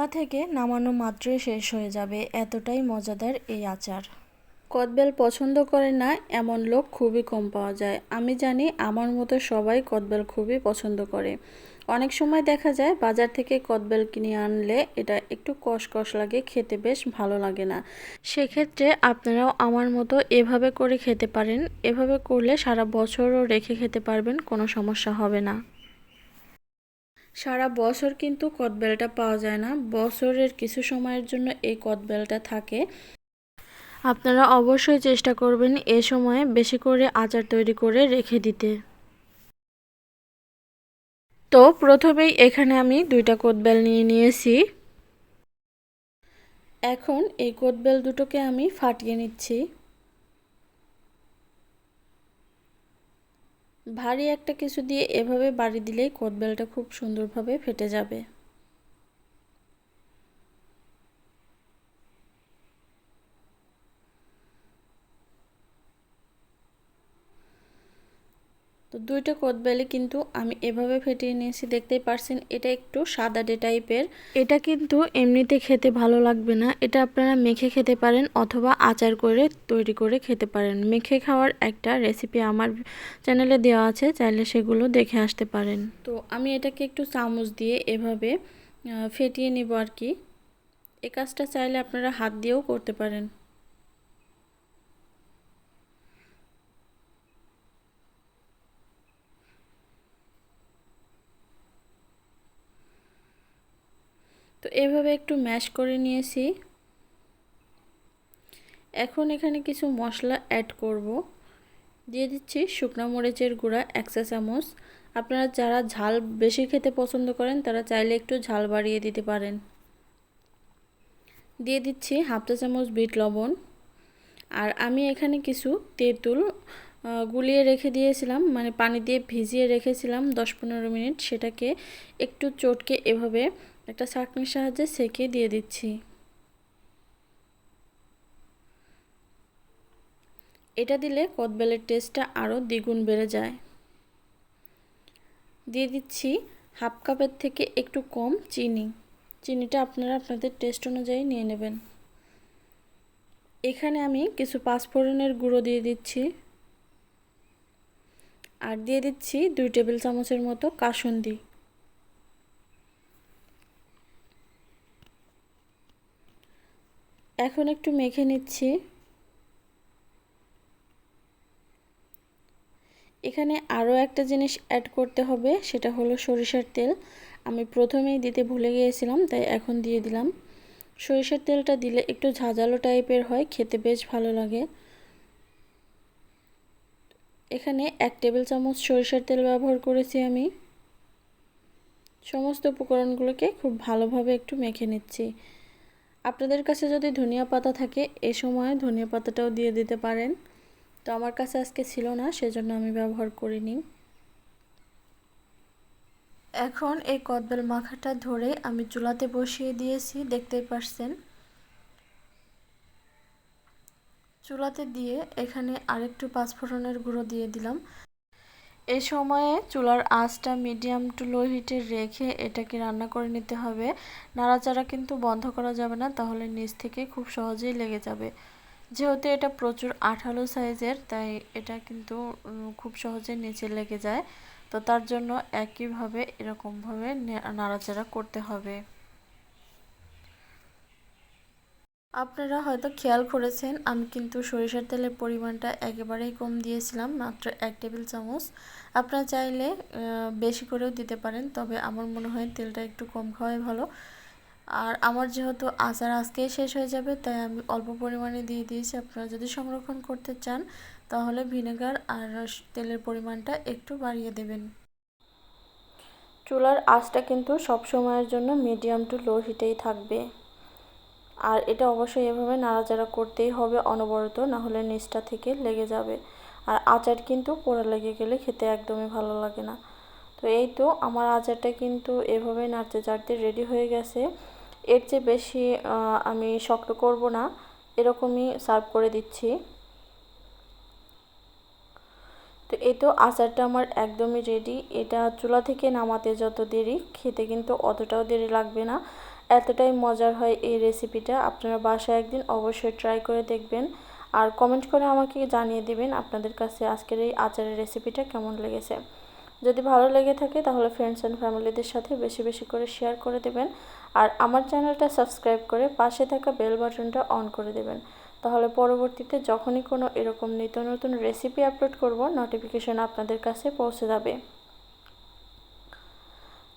চুলা থেকে নামানো মাত্রই শেষ হয়ে যাবে এতটাই মজাদার এই আচার। কদবেল পছন্দ করে না এমন লোক খুবই কম পাওয়া যায়। আমি জানি আমার মতো সবাই কদবেল খুবই পছন্দ করে। অনেক সময় দেখা যায় বাজার থেকে কদবেল কিনে আনলে এটা একটু কষকষ লাগে, খেতে বেশ ভালো লাগে না। সেক্ষেত্রে আপনারাও আমার মতো এভাবে করে খেতে পারেন। এভাবে করলে সারা বছরও রেখে খেতে পারবেন, কোনো সমস্যা হবে না। সারা বছর কিন্তু কদবেলটা পাওয়া যায় না। বছরের কিছু সময়ের জন্য এই কদবেলটা থাকে। আপনারা অবশ্যই চেষ্টা করবেন এ সময়ে বেশি করে আচার তৈরি করে রেখে দিতে। তো প্রথমেই এখানে আমি দুইটা কোদবেল নিয়ে নিয়েছি। এখন এই কোদবেল দুটোকে আমি ফাটিয়ে নিচ্ছি। ভারী একটা কিছু দিয়ে এভাবে বাড়ি দিলেই কোদবেলটা খুব সুন্দরভাবে ফেটে যাবে। দুইটা কোদবেলি কিন্তু আমি এভাবে ফেটিয়ে নিয়েছি দেখতেই পারছেন? এটা একটু সাদাটে টাইপের। এটা কিন্তু এমনিতে খেতে ভালো লাগবে না। এটা আপনারা মেখে খেতে পারেন অথবা আচার করে তৈরি করে খেতে পারেন। মেখে খাওয়ার একটা রেসিপি আমার চ্যানেলে দেওয়া আছে চাইলে সেগুলো দেখে আসতে পারেন। তো আমি এটাকে একটু চামচ দিয়ে এভাবে ফেটিয়ে নিব আর কি। এ কাজটা চাইলে আপনারা হাত দিয়েও করতে পারেন। তো এভাবে একটু ম্যাশ করে নিয়েছি। এখন এখানে কিছু মশলা অ্যাড করব। দিয়ে দিচ্ছি শুকনো মরিচের গুঁড়া, এক চা চামচ। আপনারা যারা ঝাল বেশি খেতে পছন্দ করেন, তারা চাইলে একটু ঝাল বাড়িয়ে দিতে পারেন। দিয়ে দিচ্ছি হাফ চা চামচ বিট লবণ। আর আমি এখানে কিছু তেঁতুল গুলিয়ে রেখে দিয়েছিলাম মানে পানি দিয়ে ভিজিয়ে রেখেছিলাম দশ পনেরো মিনিট। সেটাকে একটু চটকে এভাবে একটা চাটনির সাহায্যে সেকে দিয়ে দিচ্ছি। এটা দিলে কদবেলের টেস্টটা আরও দ্বিগুণ বেড়ে যায়। দিয়ে দিচ্ছি হাফ কাপের থেকে একটু কম চিনি। চিনিটা আপনারা আপনাদের টেস্ট অনুযায়ী নিয়ে নেবেন। এখানে আমি কিছু পাঁচফোড়নের গুঁড়ো দিয়ে দিচ্ছি। আর দিয়ে দিচ্ছি দুই টেবিল চামচের মতো কাসন্দি। এখন একটু মেখে নিচ্ছি। এখানে আরও একটা জিনিস অ্যাড করতে হবে, সেটা হলো সরিষার তেল। আমি প্রথমেই দিতে ভুলে গিয়েছিলাম, তাই এখন দিয়ে দিলাম। সরিষার তেলটা দিলে একটু ঝাঁঝালো টাইপের হয়, খেতে বেশ ভালো লাগে। এখানে এক টেবিল চামচ সরিষার তেল ব্যবহার করেছি আমি। সমস্ত উপকরণগুলোকে খুব ভালোভাবে একটু মেখে নিচ্ছি। আপনাদের কাছে যদি ধনিয়া পাতা থাকে, এ সময় ধনিয়া পাতাটাও দিয়ে দিতে পারেন। তো আমার কাছে আজকে ছিল না, সেজন্য আমি ব্যবহার করিনি। এখন এই কদবেল মাখাটা ধরে আমি চুলাতে বসিয়ে দিয়েছি, দেখতেই পারছেন। চুলাতে দিয়ে এখানে আরেকটু পাঁচফোড়নের গুঁড়ো দিয়ে দিলাম। এ সময়ে চুলার আঁচটা মিডিয়াম টু লো হিটে রেখে এটাকে রান্না করে নিতে হবে। নাড়াচাড়া কিন্তু বন্ধ করা যাবে না, তাহলে নিচ থেকে খুব সহজেই লেগে যাবে। যেহেতু এটা প্রচুর আঠালো সাইজের, তাই এটা কিন্তু খুব সহজে নিচে লেগে যায়। তো তার জন্য একইভাবে এরকমভাবে নাড়াচাড়া করতে হবে। আপনারা হয়তো খেয়াল করেছেন, আমি কিন্তু সরিষার তেলের পরিমাণটা একেবারেই কম দিয়েছিলাম, মাত্র এক টেবিল চামচ। আপনারা চাইলে বেশি করেও দিতে পারেন, তবে আমার মনে হয় তেলটা একটু কম খাওয়াই ভালো। আর আমার যেহেতু আচার আজকেই শেষ হয়ে যাবে, তাই আমি অল্প পরিমাণে দিয়ে দিয়েছি। আপনারা যদি সংরক্ষণ করতে চান, তাহলে ভিনেগার আর তেলের পরিমাণটা একটু বাড়িয়ে দেবেন। চুলার আঁচটা কিন্তু সব সময়ের জন্য মিডিয়াম টু লো হিটেই থাকবে। আর এটা অবশ্যই এভাবে নাড়াচাড়া করতেই হবে অনবরত না হলে নিচটা থেকে লেগে যাবে। আর আচার কিন্তু পোড়া লেগে গেলে খেতে একদমই ভালো লাগে না। তো এই তো আমার আচারটা কিন্তু এভাবে নাড়তে চাড়তে রেডি হয়ে গেছে। এর চেয়ে বেশি আমি শক্ত করব না। এরকমই সার্ভ করে দিচ্ছি। তো এই তো আচারটা আমার একদমই রেডি এটা চুলা থেকে নামাতে যত দেরি, খেতে কিন্তু অতটাও দেরি লাগবে না। এতটাই মজার হয় এই রেসিপিটা আপনারা বাসায় একদিন অবশ্যই ট্রাই করে দেখবেন। আর কমেন্ট করে আমাকে জানিয়ে দিবেন আপনাদের কাছে আজকের এই আচারের রেসিপিটা কেমন লেগেছে। যদি ভালো লেগে থাকে তাহলে ফ্রেন্ডস অ্যান্ড ফ্যামিলিদের সাথে বেশি বেশি করে শেয়ার করে দেবেন। আর আমার চ্যানেলটা সাবস্ক্রাইব করে পাশে থাকা বেল বাটনটা অন করে দেবেন। তাহলে পরবর্তীতে যখনই কোনো এরকম নিত্য নতুন রেসিপি আপলোড করব নোটিফিকেশন আপনাদের কাছে পৌঁছে যাবে।